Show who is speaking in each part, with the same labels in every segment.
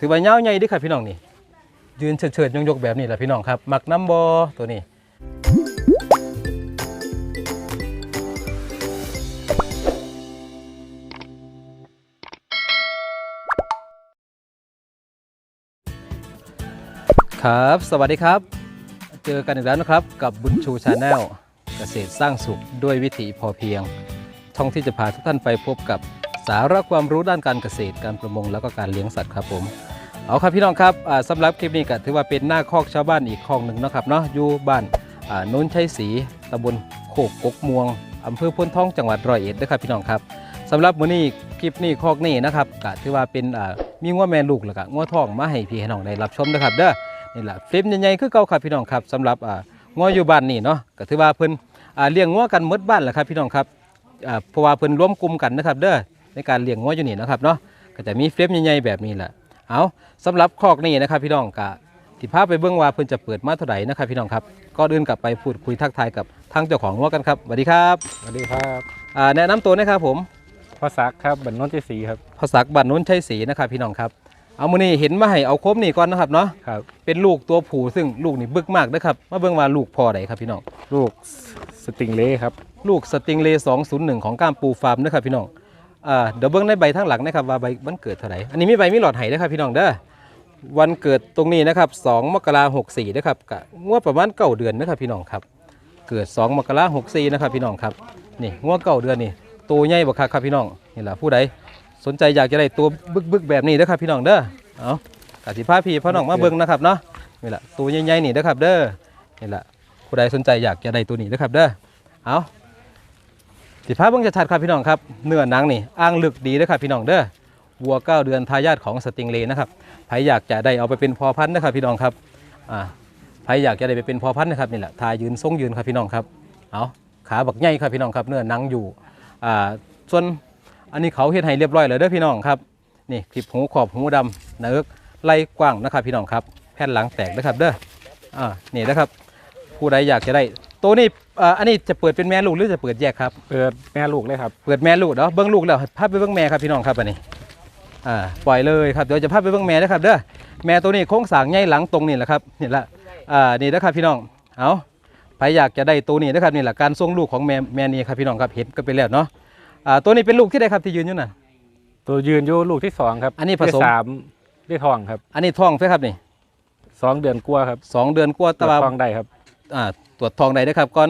Speaker 1: ถือว่าเงาใหญ่ดิครับพี่น้องนี่ยืนเฉิดๆยงๆแบบนี้แหละพี่น้องครับหมักน้ำบอตัวนี้ครับ สวัสดีครับ เจอกันอีกแล้วนะครับกับบุญชูชาแนลเกษตรสร้างสุขด้วยวิถีพอเพียง ช่องที่จะพาทุกท่านไปพบกับ สาระความรู้ด้านการเกษตรการประมงแล้วก็การเลี้ยงสัตว์ครับผมเอาครับพี่น้องครับอ่าสำหรับคลิปนี้ก็ถือว่าเป็นหน้าคอกชาวบ้านอีกคลองหนึ่งนะครับเนาะอยู่บ้านอ่าโน้นชัยศรีตำบลโคกกกม่วงอำเภอพ้นท้องจังหวัดร้อยเอ็ดนะครับพี่น้องครับสำหรับมื้อนี้คลิปนี้คอกนี้นะครับก็ถือว่าเป็นมีง้วแม่ลูกแล้วก็ง้วทองมาให้พี่น้องได้รับชมนะครับเด้อนี่แหละเฟรมใหญ่ๆคือเก่าครับพี่น้องครับสำหรับง้วอยู่บ้านนี่เนาะก็ถือว่าเพิ่นเลี้ยงง้วกันมดบ้านแหละครับพี่น้องครับเพราะว่าเพิ่นร่วมกลุ่มกันนะครับเด้อ ในการเลี้ยงง้วอยู่นี่นะครับเนาะก็จะมีเฟรมใหญ่ๆแบบนี้แหละเอาสำหรับคอกนี้นะครับพี่น้องกะที่พาไปเบื้องว่าเพิ่นจะเปิดมาเท่าไหร่นะครับพี่น้องครับก็เดินกลับไปพูดคุยทักทายกับทางเจ้าของวัวกันครับสวัสดีครับ
Speaker 2: สวัสดีครับ
Speaker 1: อ่าแนะนำตัวนะครับผม
Speaker 2: พ่อซักครับบันนนทศรีครับ
Speaker 1: พศักดิ์บัตรนุ้นชัยศรีนะครับพี่น้องครับเอามือนี้เห็นมาให้เอาครบนี่ก่อนนะครับเนาะ
Speaker 2: ครับ
Speaker 1: เป็นลูกตัวผู้ซึ่งลูกนี่บึกมากนะครับมาเบื้องว่าลูกพอใดครับพี่น้อง
Speaker 2: ลูกสติงเล่ครับ
Speaker 1: ลูกสติงเล201ของก้ามปูฟาร์มนะครับพี่น้อง อ่าเดี๋ยวเบื้องในใบทางหลังนะครับว่าใบวันเกิดเท่าไหร่อันนี้มีใบมีหลอดไห้นะครับพี่น้องเด้อวันเกิดตรงนี้นะครับ2มกราคม64นะครับกะงวดประมาณเก้าเดือนนะครับพี่น้องครับ เกิด 2 มกราคม64นะครับพี่น้องครับนี่งวดเก้าเดือนนี่ตัวใหญ่บักคักครับพี่น้องนี่แหละผู้ใดสนใจอยากจะได้ตัวบึกๆแบบนี้นะครับพี่น้องเด้อเอากสิพาพี่พ่อน้องมาเบิ่งนะครับเนาะนี่แหละตัวใหญ่ๆนี่นะครับเด้อนี่แหละผู้ใดสนใจอยากจะได้ตัวนี้นะครับเด้อเอา สิพาเบิ่งชัดๆครับพี่น้องครับเนื้อหนังนี่อ้างลึกดีนะครับพี่น้องเด้อวัวเก้าเดือนทายาทของสติงเลนะครับใครอยากจะได้เอาไปเป็นพอพันธุ์นะครับพี่น้องครับอ่าใครอยากจะได้ไปเป็นพอพันธุ์นะครับนี่แหละทายืนทรงยืนครับพี่น้องครับเอาขาบักใหญ่ครับพี่น้องครับเนื้อหนังอยู่อ่าส่วนอันนี้เขาเฮ็ดให้เรียบร้อยเลยเด้อพี่น้องครับนี่คลิปหูขอบหูดำนื้อไล่กว้างนะครับพี่น้องครับแผ่นหลังแตกนะครับเด้ออ่านี่นะครับผู้ใดอยากจะได้ตัวนี้ อ่าอันนี้จะเปิดเป็นแม่ลูกหรือจะเปิดแยกครับ
Speaker 2: เปิดแม่ลูกเลยครับ
Speaker 1: เปิดแม่ลูกเนาะเบิ้งลูกแล้วพาไปเบิ้งแม่ครับพี่น้องครับอันนี้อ่าปล่อยเลยครับเดี๋ยวจะพาไปเบิ้งแม่นะครับเด้อแม่ตัวนี้โค้งสร้างใหญ่หลังตรงนี่แหละครับนี่แหละอ่านี่นะครับพี่น้องเอาใครอยากจะได้ตัวนี้นะครับนี่แหละการส่งลูกของแม่แม่นี้ครับพี่น้องครับเห็นก็ไปแล้วเนาะอ่าตัวนี้เป็นลูกที่ใดครับที่ยืนอยู่น่ะ
Speaker 2: ตัวยืนอยู่ลูกที่สองครับ
Speaker 1: อันนี้ผสม
Speaker 2: ที่สามที่ทองครับ
Speaker 1: อันนี้ท้องใช่ครับนี่
Speaker 2: สองเดือนกว่าครับ
Speaker 1: สองเดือนกว่า
Speaker 2: ตั
Speaker 1: แตะ
Speaker 2: ว
Speaker 1: วัน
Speaker 2: ทองได้ครับ
Speaker 1: อ่าต รวจทองได้นะครับก่อน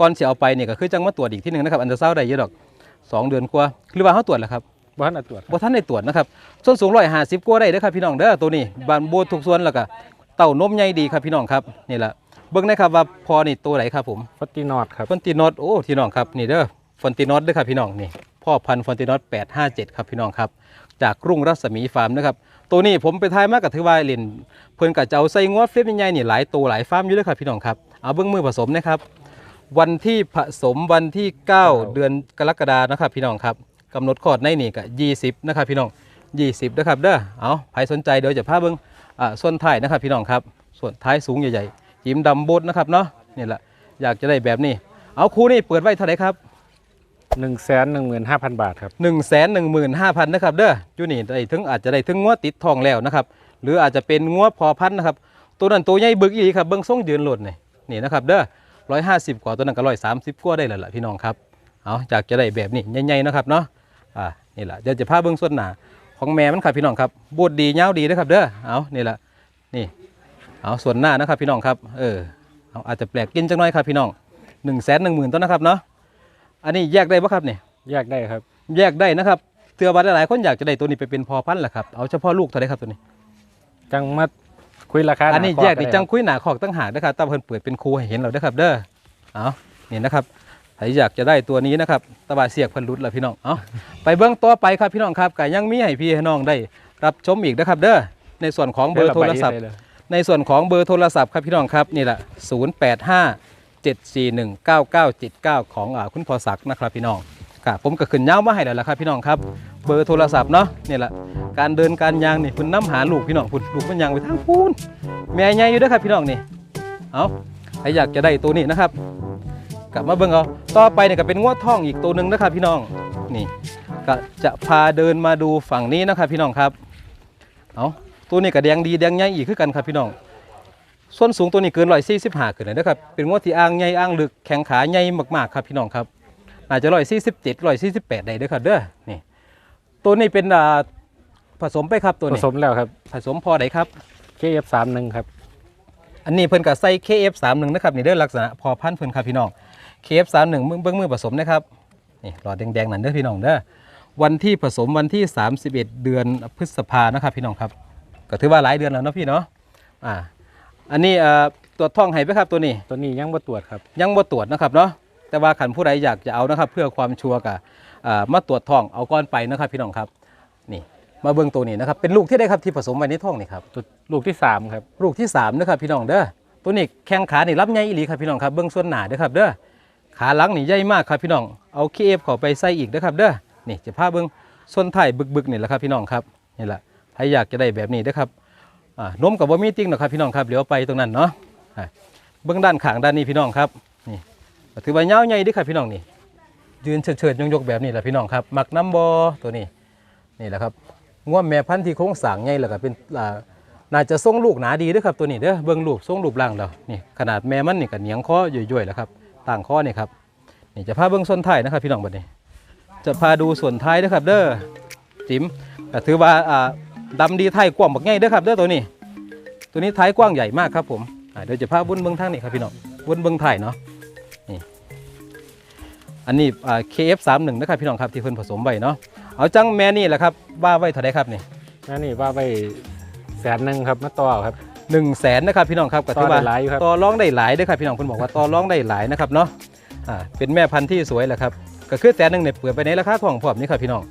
Speaker 1: ก่อนเสียเอาไปเนี่ยก็คือจังมาตรวจอีกที่หนึ่งนะครับอันเดอร์เซาได้เยอะดอกสองเดือนกว่าหรือว่าเขาตรวจแล้วครับ
Speaker 2: บ้านอัตรวจครับ
Speaker 1: บ่ท่านได้ตรวจนะครับส่วนสูงร้อยห้าสิบกว่าได้เด้อครับพี่น้องเด้อตัวนี้บานโบทุกส่วนแล้วก็เต่านมใหญ่ดีครับพี่น้องครับนี่แหละเบิ่งนะครับว่าพอนี่ตัวไหนครับผม
Speaker 2: ฟอตตินอดครับ
Speaker 1: ฟอนตินอตโอ้พี่น้องครับนี่เด้อฟอนตินอตเด้อครับพี่น้องนี่พ่อพันธุ์ฟอนตินอต857 ครับพี่น้องครับ จากรุ่งรัศมีฟาร์มนะครับตัวนี้ผมไปทายมากับถือว่าเล่นเพิ่นก็จะเอาใส่งวดเฟรมใหญ่ๆนี่หลายตัวหลายฟาร์มอยู่เด้อครับพี่น้องครับ เอาเบิ่งมือผสมนะครับ วันที่ผสมวันที่ 9 เดือนกรกฎานะครับพี่น้องครับกำหนดคลอดในนี่ก็20นะครับพี่น้อง 20นะครับเด้อเอาใครสนใจเดี๋ยวจะพาเบิ้งอ่าส่วนท้ายนะครับพี่น้องครับ ส่วนท้ายสูงใหญ่ๆจิ้มดำโบดนะครับเนาะนี่แหละอยากจะได้แบบนี้ เอาคู่นี่เปิดไว้เท่าไหร่ครับ
Speaker 2: หนึ่งแสนหนึ่งหมื่นห้าพันบาทครับ
Speaker 1: 1 1 5 0 0 0นะครับเด้ออยู่นี่ได้ถึงอาจจะได้ถึงงวดติดทองแล้วนะครับ หรืออาจจะเป็นงวดพอพันธุ์นะครับ ตัวนั้นตัวใหญ่บึกอีหลีครับเบิ้งทรงยืนโหลดนี่ นี่นะครับเด้อร้อยห้าสิบกว่าตัวนั้นก็ร้อยสามสิบกว่าได้แล้วล่ะพี่น้องครับเอาอยากจะได้แบบนี้ใหญ่ๆนะครับเนาะอ่านี่แหละเดี๋ยวจะพาเบิ้งส่วนหน้าของแม่มันครับพี่น้องครับบดดีเงาวดีนะครับเด้อเอานี่แหละนี่เอาส่วนหน้านะครับพี่น้องครับเออเอาอาจจะแปลกกินจังน้อยครับพี่น้องหนึ่งแสนหนึ่งหมื่นต้นนะครับเนาะอันนี้แยกได้ปะครับเนี่ย
Speaker 2: แยกได้ครับ
Speaker 1: แยกได้นะครับเตือว่าหลายๆคนอยากจะได้ตัวนี้ไปเป็นพอพันธุ์แหละครับเอาเฉพาะลูกเท่าไหรครับตัวนี้
Speaker 2: จังมา คุยราคา
Speaker 1: อันนี้
Speaker 2: หาข้
Speaker 1: แยกนี่
Speaker 2: ได้
Speaker 1: จังคุยหนาขอกตั้งหากนะครับตาเพิ่นเปิดเป็นครูให้เห็นเราเด้อครับ เด้อเอานี่นะครับใครอยากจะได้ตัวนี้นะครับตะบาเสียกเพันรุดแล้วพี่น้องเอาไปเบื้องต่อไปครับพี่น้องครับก็ยังมีให้พี่ให้น้องได้ รับชมอีกนะครับ เด้อในส่วนของเบอร์โทรศัพท์
Speaker 2: ได้เลย
Speaker 1: ในส่วนของเบอร์โทรศัพท์ครับพี่น้องครับนี่แหละ0 8 5 7 4 1 9 9 7 9 ของอาคุณพอศักดิ์นะครับพี่น้องครับผมก็ขึ้นเย้ามาให้แล้วล่ะครับพี่น้องครับ เบอร์โทรศัพท์เนาะนี่แหละการเดินการยางนี่คุณน้ำหาลูกพี่น้องคุณลูกมันยางไปทางพูนแม่ใหญ่อยู่ด้วยครับพี่น้องนี่เอาใครอยากจะได้ตัวนี้นะครับ กลับมาเบิ่งเอาต่อไปเนี่ยก็เป็นงวดท่องอีกตัวหนึ่งนะครับพี่น้องนี่ก็จะพาเดินมาดูฝั่งนี้นะครับพี่น้องครับเอาตัวนี้ก็แดงดีแดงใหญ่อีกคือกันครับพี่น้องส่วนสูงตัวนี้เกินร้อยสี่สิบห้าขึ้นเลยนะครับเป็นงวดที่อ่างใหญ่อ่างลึกแข็งขาใหญ่มากๆครับพี่น้องครับอาจจะร้อยสี่สิบเจ็ดร้อยสี่สิบแปดได้ด้อครับเด้อนี่ ตัวนี้เป็นอ่าผสมไปครับตัว
Speaker 2: ผ
Speaker 1: นี้
Speaker 2: สมแล้วครับ
Speaker 1: ผสมพอไดครับ
Speaker 2: KF31 ครับ
Speaker 1: อันนี้เพิ่นก็ใส่ KF31 นะครับนี่เด้อลักษณะพอพันธุ์เพิ่นครับพี่น้อง KF31 มือเบิ้งมือผสมนะครับนี่หลอดแดงๆนั่นเด้อพี่น้องเด้อวันที่ผสมวันที่ 31 เดือนพฤษภานะครับพี่น้องครับ ก็ถือว่าหลายเดือนแล้วเนาะพี่เนาะอ่าอันนี้เอ่อตรวจท้องให้ไหมครับตัวนี้
Speaker 2: ตัวนี้ยังบ่ตรวจครับ
Speaker 1: ยังบ่ตรวจนะครับเนาะแต่ว่าขันผู้ใดอยากจะเอานะครับ เพื่อความชัวร์กับอ่า มาตรวจท้องเอาก้อนไปนะครับพี่น้องครับนี่มาเบิ่งตัวนี้นะครับเป็นลูกที่ได้ครับที่ผสมไว้ในท้องนี่ครับ
Speaker 2: ตัวลูกที่3ครับ
Speaker 1: ลูกที่3นะครับพี่น้องเด้อตัวนี้แข้งขานี่รับใหญ่อีหลีครับพี่น้องครับเบื้องส่วนหน้าเด้อครับเด้อขาหลังนี่ใหญ่มากครับพี่น้องเอาเคเอฟเข้าไปใส่อีกเด้อครับเด้อนี่จะพาเบื้องส่วนท้ายบึกๆนี่แหละครับพี่น้องครับนี่แหละใครอยากจะได้แบบนี้เด้อครับอ่านมกับว่ามีติ้งหรอกครับพี่น้องครับเดี๋ยวไปตรงนั้นเนาะอะเบื้องด้านข้างด้านนี้พี่น้องครับนี่ก็ถือว่าเงาวใหญ่เด้อครับพี่น้องนี่ ยืนเฉิดๆยงๆแบบนี้แหละพี่น้องครับหมักน้ำบอตัวนี้นี่แหละครับง่วมแม่พันธุ์ที่โค้งสางใหญ่แล้วก็เป็นน่าจะส่งลูกหนาดีด้วยครับตัวนี้เด้อเบิ่งลูกส่งรูปร่างแล้วนี่ขนาดแม่มันนี่ก็เหนียงคอย่อยๆแล้วครับต่างคอนี่ครับนี่จะพาเบิ่งส่วนท้ายนะครับพี่น้องบัดนี้ จะพาดูส่วนท้ายด้อครับ เด้อจิ๋มก็ถือว่าอ่าดำดีไทยกว้างบักใหญ่เด้อครับเด้อตัวนี้ ตัวนี้ท้ายกว้างใหญ่มากครับผมเดี๋ยวจะพาบุญเบิ่งทางนี้ครับพี่น้องบุญเบิ่งไทยเนาะ อันนี้อ่า KF31 นะครับพี่น้องครับที่เพิ่นผสมไว้เนาะเอาจังแม่นี่แหละครับว่าไว้เท่าไดครับนี่
Speaker 2: นั่นนี่ว่าไปแสนหนึ่งครับมาต่อครับ
Speaker 1: หนึ่งแสนนะครับพี่น้องครับก็ถือว่า
Speaker 2: ต่อได้หลายอยู่ครับ
Speaker 1: ต่อร้องได้หลายเด้วยครับพี่น้องเพิ่นบอกว่าต่อร้องได้หลายนะครับเนาะอ่าเป็นแม่พันธุ์ที่สวยแหละครับก็คือแสนหนึ่งเนี่ยเปิดไปในราคาทองพร้อมนี่ครับพี่น้อง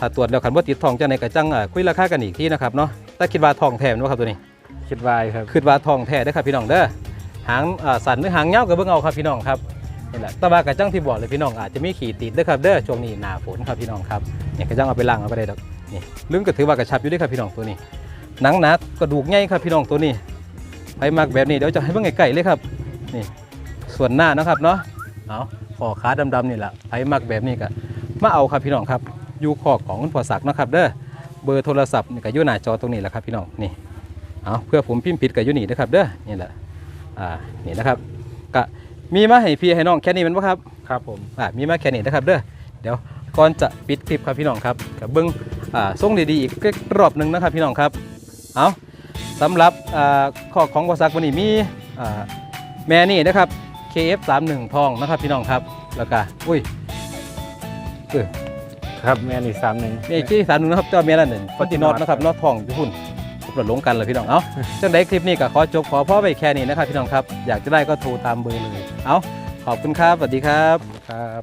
Speaker 1: ถ้าตรวจแล้วคันว่าติดทองจังในกระจังอ่าคุยราคากันอีกทีนะครับเนาะถ้าคิดว่าทองแท้แม่นบ่ครับตัวนี้
Speaker 2: คิดวายครับ
Speaker 1: คิดว่าทองแท้เด้อครับพี่น้องเด้อหางอ่าสันหรือหางเงาก็เบิ่งเอาครับพี่น้องครับ นี่แหละแต่ว่ากระจังที่บอกเลยพี่น้องอาจจะมีขีดติดด้อครับเด้อช่วงนี้หนาฝนครับพี่น้องครับเนี่ยกระจังเอาไปล้างเอาไปได้ดอกนี่ลืมก็ถือว่ากระชับอยู่ด้วยครับพี่น้องตัวนี้หนังหนากระดูกใหญ่ครับพี่น้องตัวนี้ไปมักแบบนี้เดี๋ยวจะให้เบิ่งไก่เลยครับนี่ส่วนหน้านะครับเนาะเอาคอขาดำๆนี่แหละไปมักแบบนี้ก็มาเอาครับพี่น้องครับอยู่คอกของคุณพ่อศักดิ์นะครับเด้อเบอร์โทรศัพท์นี่ก็อยู่หน้าจอตรงนี้แหละครับพี่น้องนี่เอาเพื่อผมพิมพ์ผิดก็อยู่นี่นะครับเด้อนี่แหละอ่านี่นะครับก็ มีมาให้พี่ให้น้องแค่นี้แมันปะครับ
Speaker 2: ครับผม
Speaker 1: อ่ามีมาแค่นี้นะครับเด้อเดี๋ยวก่อนจะปิดคลิปครับพี่น้องครับกับเบิ้งอ่าส่งดีๆอีกรอบหนึ่งนะครับพี่น้องครับเอาสำหรับอ่าข้อของบริษัทวันนี้มีอ่าแม่นี่นะครับ KF31 ทองนะครับพี่น้องครับแล้วก็อุ้ยเออ
Speaker 2: ครับแม่นี่สามหนึ่ง
Speaker 1: มีที่สามหนึ่งนะครับเจ้าแม่นั่นหนึ่งฟอนตินอตนะครับนอตทองอยู่หุ่นป ลดลงกันเลยพี่น้องเอาจังไดคลิปนี้ก็ขอจบขอพ่อไปแค่นี้นะครับพี่น้องครับอยากจะได้ก็โทรตามเบอร์เลยเอาขอบคุณครับสวัสดีครับ
Speaker 2: ครับ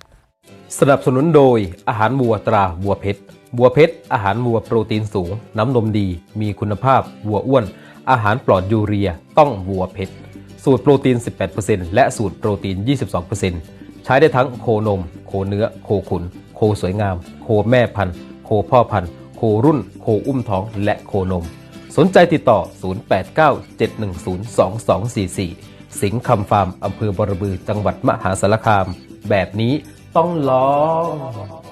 Speaker 3: สนับสนุนโดยอาหารวัวตราวัวเพชรวัวเพชรอาหารวัวโปรตีนสูง น้ำนมดี มีคุณภาพวัวอ้วน อาหารปลอดยูเรีย ต้องวัวเพชรสูตรโปรตีน 18%และสูตรโปรตีน 22%ใช้ได้ทั้งโคนม โคเนื้อ โคขุน โคสวยงาม โคแม่พันธุ์ โคพ่อพันธุ์ โครุ่น โคอุ้มท้อง และโคนม สนใจติดต่อ 0897102244 สิงคำฟาร์มอำเภอบรบือจังหวัดมหาสารคาม แบบนี้ต้องลอง